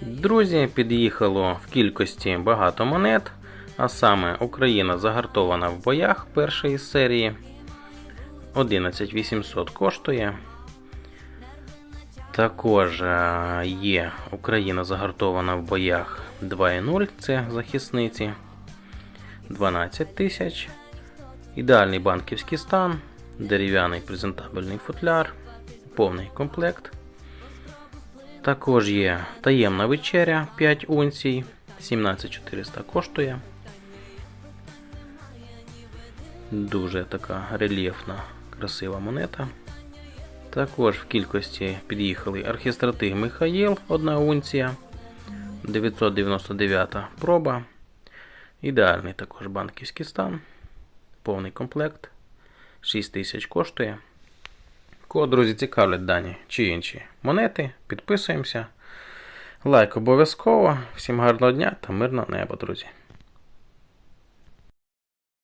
Друзі, під'їхало в кількості багато монет, а саме Україна загартована в боях першої серії. 11800 коштує. Також е, є Україна загартована в боях 2.0, це захисниці. 12 тисяч. Ідеальний банківський стан, дерев'яний презентабельний футляр, повний комплект. Також є таємна вечеря 5 унцій, 17400 коштує. Дуже така рельєфна, красива монета. Також в кількості під'їхали архістратиг Михаїл, 1 унція, 999 проба. Ідеальний також банківський стан, повний комплект, 6000 коштує. Кого, друзі, цікавлять дані чи інші монети, підписуємося. Лайк обов'язково. Всім гарного дня та мирного неба, друзі.